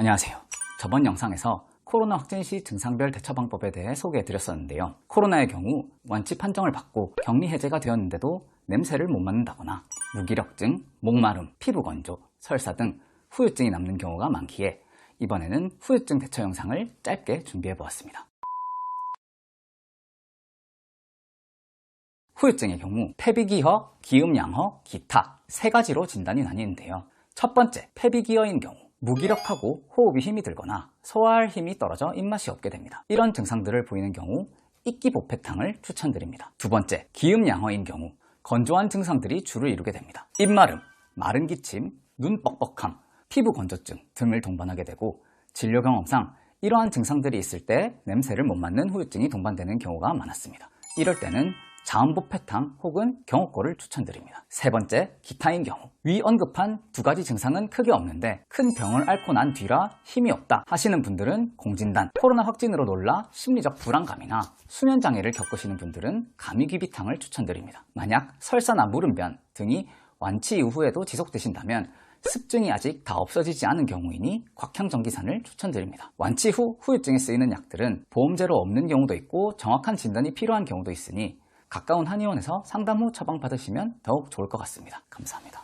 안녕하세요. 저번 영상에서 코로나 확진 시 증상별 대처 방법에 대해 소개해 드렸었는데요. 코로나의 경우 완치 판정을 받고 격리 해제가 되었는데도 냄새를 못 맡는다거나 무기력증, 목마름, 피부 건조, 설사 등 후유증이 남는 경우가 많기에 이번에는 후유증 대처 영상을 짧게 준비해 보았습니다. 후유증의 경우 폐비기허, 기음양허, 기타 세 가지로 진단이 나뉘는데요. 첫 번째, 폐비기허인 경우 무기력하고 호흡이 힘이 들거나 소화할 힘이 떨어져 입맛이 없게 됩니다. 이런 증상들을 보이는 경우 이끼보패탕을 추천드립니다. 두 번째, 기음양허인 경우 건조한 증상들이 주를 이루게 됩니다. 입마름, 마른 기침, 눈 뻑뻑함, 피부 건조증 등을 동반하게 되고 진료 경험상 이러한 증상들이 있을 때 냄새를 못 맡는 후유증이 동반되는 경우가 많았습니다. 이럴 때는 자음보패탕 혹은 경호골을 추천드립니다. 세 번째, 기타인 경우. 위 언급한 두 가지 증상은 크게 없는데 큰 병을 앓고 난 뒤라 힘이 없다 하시는 분들은 공진단, 코로나 확진으로 놀라 심리적 불안감이나 수면장애를 겪으시는 분들은 감기귀비탕을 추천드립니다. 만약 설사나 무름변 등이 완치 이후에도 지속되신다면 습증이 아직 다 없어지지 않은 경우이니 곽향전기산을 추천드립니다. 완치 후 후유증에 쓰이는 약들은 보험제로 없는 경우도 있고 정확한 진단이 필요한 경우도 있으니 가까운 한의원에서 상담 후 처방받으시면 더욱 좋을 것 같습니다. 감사합니다.